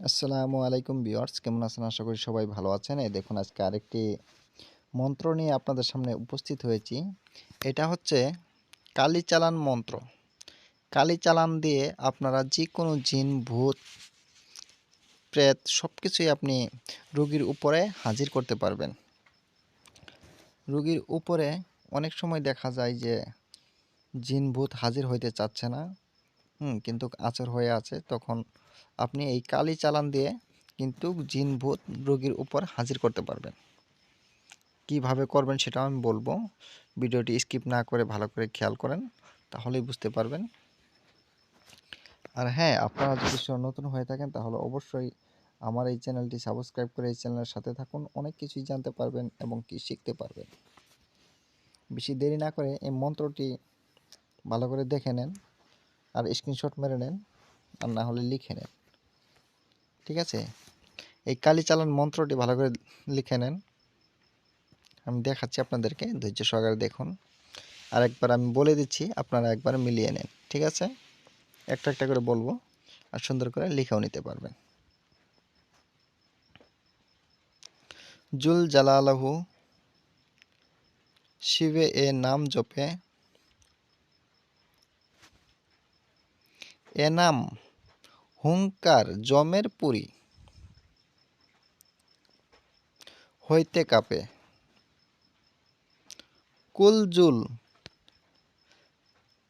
আসসালামু আলাইকুম বিয়ার্স কেমন আছেন? আশা করি সবাই ভালো আছেন। এই দেখুন, আজকে আরেকটি মন্ত্র নিয়ে আপনাদের সামনে উপস্থিত হয়েছি। এটা হচ্ছে কালি চালান মন্ত্র। কালি চালান দিয়ে আপনারা যে কোনো জিন, ভূত, প্রেত সব কিছুই আপনি রুগীর উপরে হাজির করতে পারবেন। রুগীর উপরে অনেক সময় দেখা যায় যে জিন, ভূত হাজির হইতে চাচ্ছে না। হুম, কিন্তু আচর হয়ে আছে, তখন আপনি এই কালি চালান দিয়ে কিন্তু জিন ভূত রোগীর উপর হাজির করতে পারবেন। কীভাবে করবেন সেটা আমি বলব। ভিডিওটি স্কিপ না করে ভালো করে খেয়াল করেন, তাহলেই বুঝতে পারবেন। আর হ্যাঁ আপনারা যদি নতুন হয়ে থাকেন, তাহলে অবশ্যই আমার এই চ্যানেলটি সাবস্ক্রাইব করে এই চ্যানেলের সাথে থাকুন। অনেক কিছুই জানতে পারবেন এবং কি শিখতে পারবেন। বেশি দেরি না করে এই মন্ত্রটি ভালো করে দেখে নেন আর স্ক্রিনশট মেরে নেন। আর না হলে লিখে নেন। ঠিক আছে? এই কালি চালান মন্ত্রটি ভালো করে লিখে নেন। আমি দেখাচ্ছি আপনাদেরকে, ধৈর্য সহকারে দেখুন। আর একবার আমি বলে দিচ্ছি, আপনারা একবার মিলিয়ে নেন। ঠিক আছে? একটা একটা করে বলব আর সুন্দর করে লিখেও নিতে পারবেন। জুল জালালাহু, শিবে এ নাম জপে। এ নাম হুঙ্কার জমের পুরী। হইতে কাপে। কুলজুল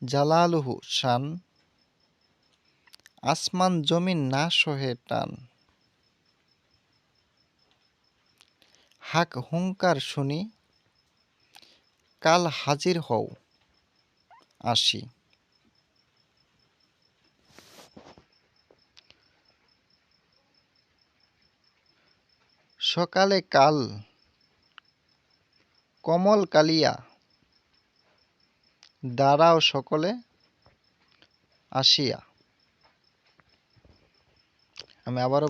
জালালুহু শান, আসমান জমিন না সহে টান। হাক হুঙ্কার শুনি, কাল হাজির হও আসি। সকালে কাল কমল কালিয়া, দাঁড়াও সকলে আসিয়া। আমি আবারও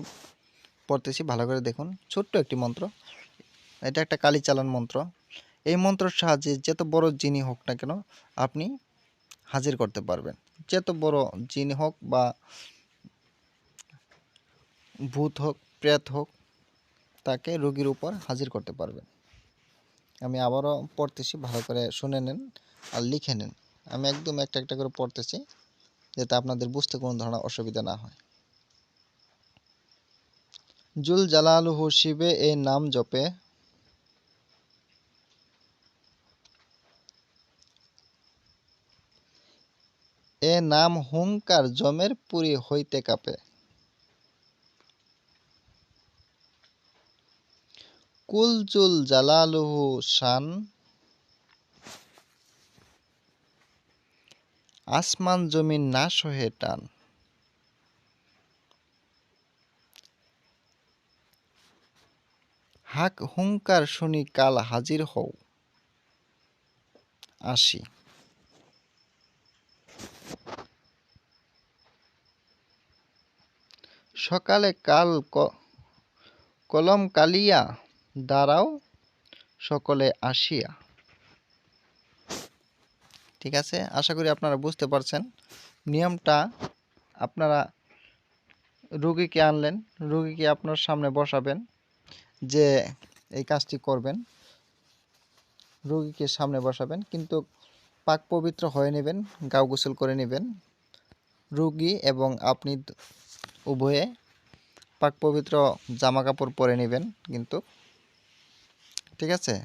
পড়তেছি, ভালো করে দেখুন। ছোট্ট একটি মন্ত্র। এটা একটা কালী চালান মন্ত্র। এই মন্ত্রের সাহায্যে যত বড় যিনি হোক না কেন আপনি হাজির করতে পারবেন। যত বড় যিনি হোক বা ভূত হোক, প্রেত হোক তাকে রোগীর উপর হাজির করতে পারবেন। আমি আবারও পড়তেছি, ভালো করে শুনে নেন আর লিখে নেন। আমি একদম একটা একটা করে পড়তেছি, যাতে আপনাদের বুঝতে কোনো ধরনের অসুবিধা না হয়। জুল জালালুহু শিবে এই নাম জপে। এ নাম হুঙ্কার জমের পুরী হইতে কাপে। কুলচুল জালালুহু শান। আসমান জমিন না সহে টান। হাক হুঙ্কার শুনি কাল হাজির হও। আসি। সকালে কাল কলম কালিয়া দাঁড়াও, সকলে আসিয়া। ঠিক আছে? আশা করি আপনারা বুঝতে পারছেন। নিয়মটা আপনারা রুগীকে আনলেন, রুগীকে আপনার সামনে বসাবেন যে এই কাজটি করবেন। রুগীকে সামনে বসাবেন, কিন্তু পাক পবিত্র হয়ে নেবেন, গাও গোসল করে নেবেন। রুগী এবং আপনি উভয়ে পাক পবিত্র জামা কাপড় পরে নেবেন, কিন্তু ঠিক আছে?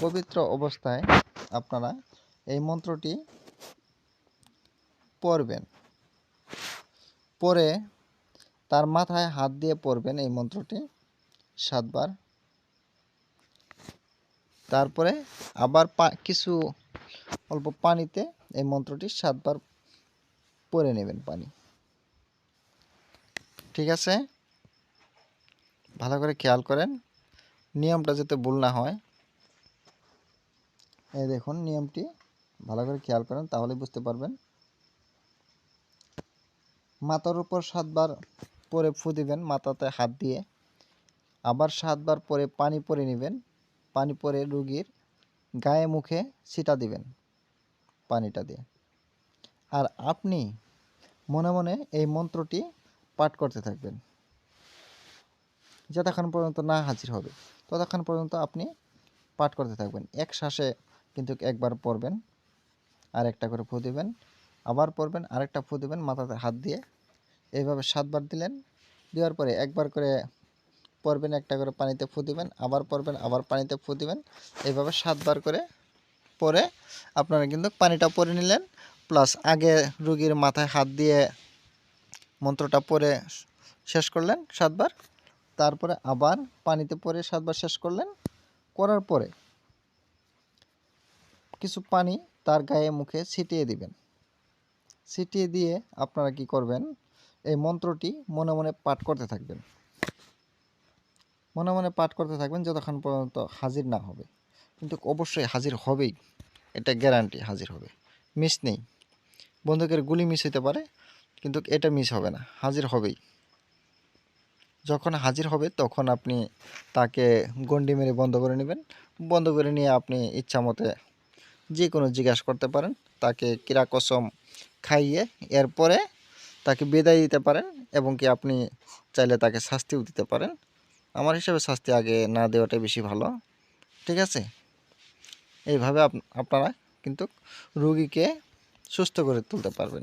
পবিত্র অবস্থায় আপনারা এই মন্ত্রটি পড়বেন। পরে তার মাথায় হাত দিয়ে পড়বেন এই মন্ত্রটি সাতবার। তারপরে আবার কিছু অল্প পানিতে এই মন্ত্রটি সাতবার পরে নেবেন পানি। ঠিক আছে? ভালো করে খেয়াল করেন। নিয়মটা যাতে ভুল না হয়। এই দেখুন, নিয়মটি ভালো করে খেয়াল করেন তাহলে বুঝতে পারবেন। মাথার উপর সাতবার পরে ফু দিবেন, মাথাতে হাত দিয়ে। আবার সাতবার পরে পানি পরে নেবেন, পানি পরে রুগীর গায়ে মুখে ছিটা দিবেন পানিটা দিয়ে। আর আপনি মনে মনে এই মন্ত্রটি পাঠ করতে থাকবেন। যতক্ষণ পর্যন্ত না হাজির হবে, ততক্ষণ পর্যন্ত আপনি পাঠ করতে থাকবেন। এক শ্বাসে কিন্তু একবার পড়বেন আর একটা করে ফু দিবেন, আবার পড়বেন, আরেকটা ফু দিবেন, মাথাতে হাত দিয়ে এইভাবে সাতবার দিলেন, দেওয়ার পরে একবার করে পরবেন একটা করে পানিতে ফু দিবেন, আবার পরবেন আবার পানিতে ফু দিবেন, এইভাবে সাতবার করে পরে আপনারা কিন্তু পানিটা পরে নিলেন, প্লাস আগে রুগীর মাথায় হাত দিয়ে মন্ত্রটা পরে শেষ করলেন সাতবার তারপরে আবার পানিতে পরে সাতবার শেষ করলেন। করার পরে কিছু পানি তার গায়ে মুখে ছিটিয়ে দিবেন। ছিটিয়ে দিয়ে আপনারা কি করবেন? এই মন্ত্রটি মনে মনে পাঠ করতে থাকবেন। মনে মনে পাঠ করতে থাকবেন যতক্ষণ পর্যন্ত হাজির না হবে। কিন্তু অবশ্যই হাজির হবেই। এটা গ্যারান্টি হাজির হবে। মিস নেই। বন্দুকের গুলি মিস হতে পারে, কিন্তু এটা মিস হবে না। হাজির হবেই। যখন হাজির হবে, তখন আপনি তাকে গন্ডি মেরে বন্ধ করে নেবেন। বন্ধ করে নিয়ে আপনি ইচ্ছা মতে যে কোনো জিজ্ঞাসা করতে পারেন। তাকে কিরা কসম খাইয়ে এরপরে তাকে বিদায় দিতে পারেন এবং কি আপনি চাইলে তাকে শাস্তিও দিতে পারেন। আমার হিসাবে শাস্তি আগে না দেওয়াটাই বেশি ভালো। ঠিক আছে? এইভাবে আপ- আপনারা কিন্তু রুগীকে সুস্থ করে তুলতে পারবেন।